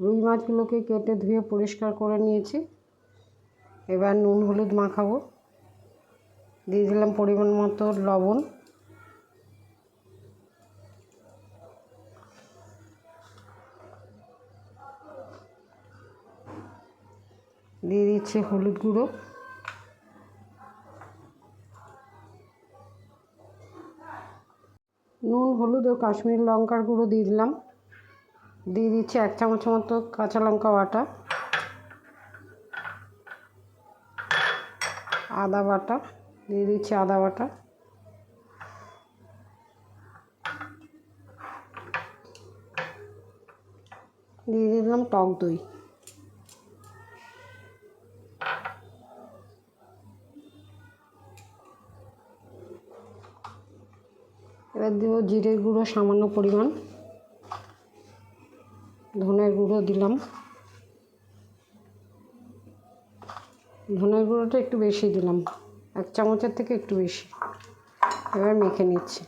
রুই মাছগুলোকে কেটে ধুয়ে পরিষ্কার করে নিয়েছি। এবার নুন হলুদ মাখাবো। দিয়ে দিলাম পরিমাণ মতো লবণ। দিয়ে দিচ্ছে হলুদ গুঁড়ো। নুন, হলুদ ও কাশ্মীর লঙ্কার গুঁড়ো দিয়ে দিলাম। দিয়ে দিচ্ছি এক চামচ মতো কাঁচা লঙ্কা বাটা, আদা বাটা, দিয়ে দিচ্ছি আদা বাটা। দিয়ে দিলাম টক দই। এবার দেবো জিরে গুঁড়ো সামান্য পরিমাণ। ধনের গুঁড়ো দিলাম। ধনের গুঁড়োটা একটু বেশি দিলাম, এক চামচের থেকে একটু বেশি। এবার মেখে নিচ্ছি।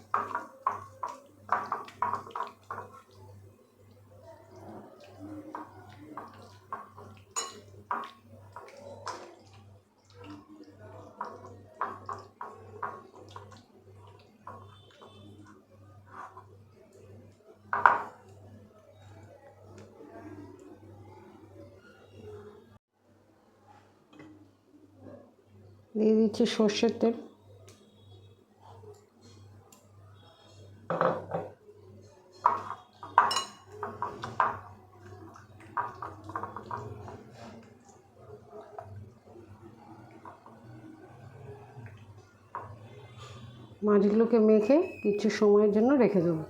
দিয়ে দিচ্ছি সর্ষের তেল। মাছগুলোকে মেখে কিছু সময়ের জন্য রেখে দেবো।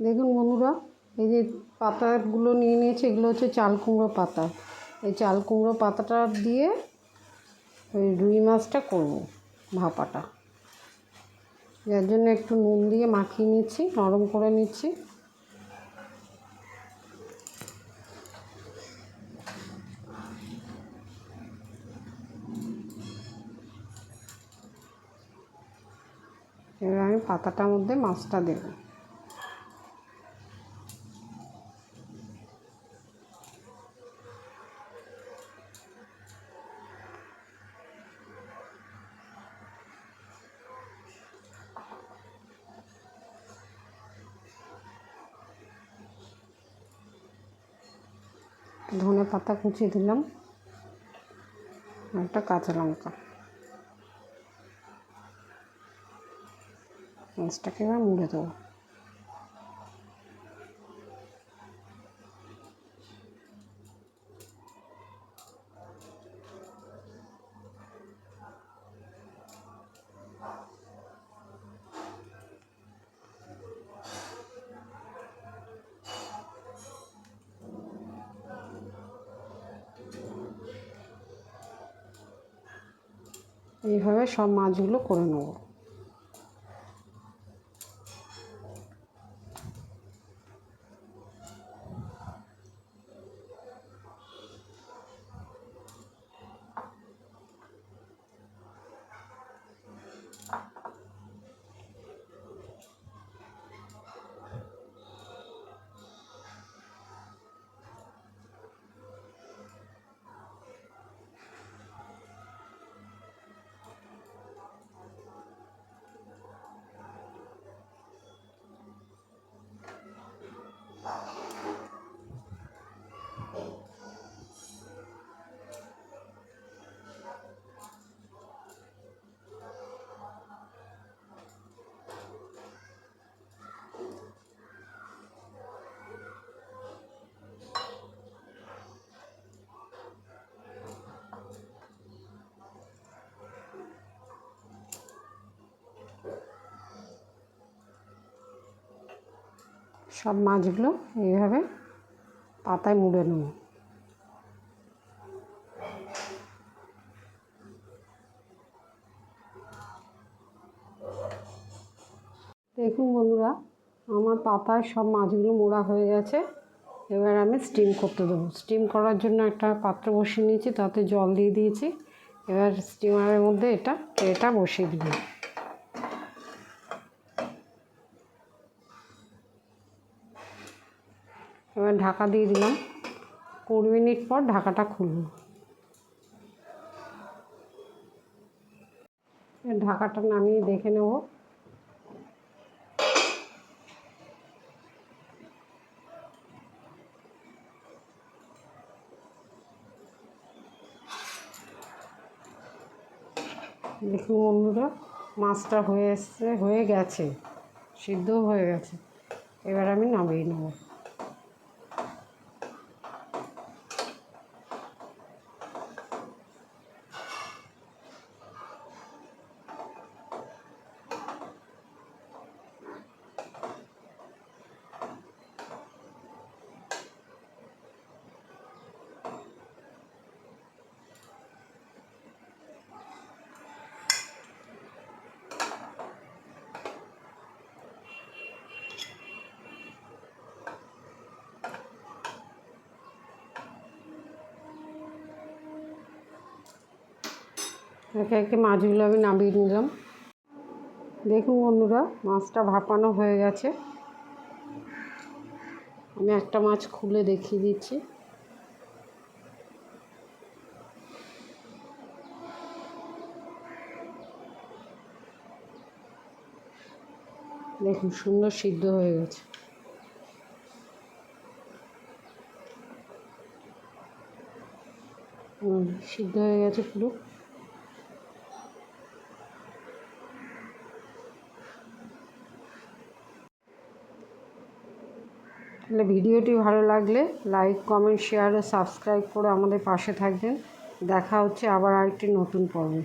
দেখুন বন্ধুরা, এই যে পাতাগুলো নিয়ে নিয়েছি, এগুলো হচ্ছে চাল কুমড়ো পাতা। এই চাল কুমড়ো পাতাটা দিয়ে ওই রুই মাছটা করব, ভাপাটা। যার জন্য একটু নুন দিয়ে মাখিয়ে নিচ্ছি, নরম করে নিচ্ছি। এবার আমি পাতাটার মধ্যে মাছটা দেবো। ধনে পাতা কুচিয়ে দিলাম একটা কাঁচা লঙ্কা। মাছটাকে এবার মুড়ে দেবো। এইভাবে সব মাছগুলো করে নেব। সব মাছগুলো এইভাবে পাতায় মুড়ে নেব। দেখুন বন্ধুরা, আমার পাতায় সব মাছগুলো মোড়া হয়ে গেছে। এবার আমি স্টিম করতে দেবো। স্টিম করার জন্য একটা পাত্র বসিয়ে নিয়েছি, তাতে জল দিয়ে দিয়েছি। এবার স্টিমারের মধ্যে এটা এটা বসিয়ে দিলাম। এবার ঢাকা দিয়ে দিলাম। কুড়ি মিনিট পর ঢাকাটা খুলব। ঢাকাটা নামিয়ে দেখে নেব। দেখুন বন্ধুরা, মাছটা হয়ে এসছে, হয়ে গেছে সিদ্ধ হয়ে গেছে। এবার আমি নামিয়ে নেব। একে একে মাছগুলো আমি নামিয়ে নিলাম। দেখুন বন্ধুরা, মাছটা ভাপানো হয়ে গেছে। আমি একটা মাছ খুলে দেখিয়ে দিচ্ছি। দেখুন, সুন্দর সিদ্ধ হয়ে গেছে। সিদ্ধ হয়ে গেছে পুরো। তাহলে ভিডিওটি ভালো লাগলে লাইক, কমেন্ট, শেয়ার ও সাবস্ক্রাইব করে আমাদের পাশে থাকবেন। দেখা হচ্ছে আবার আরেকটি নতুন পর্বে।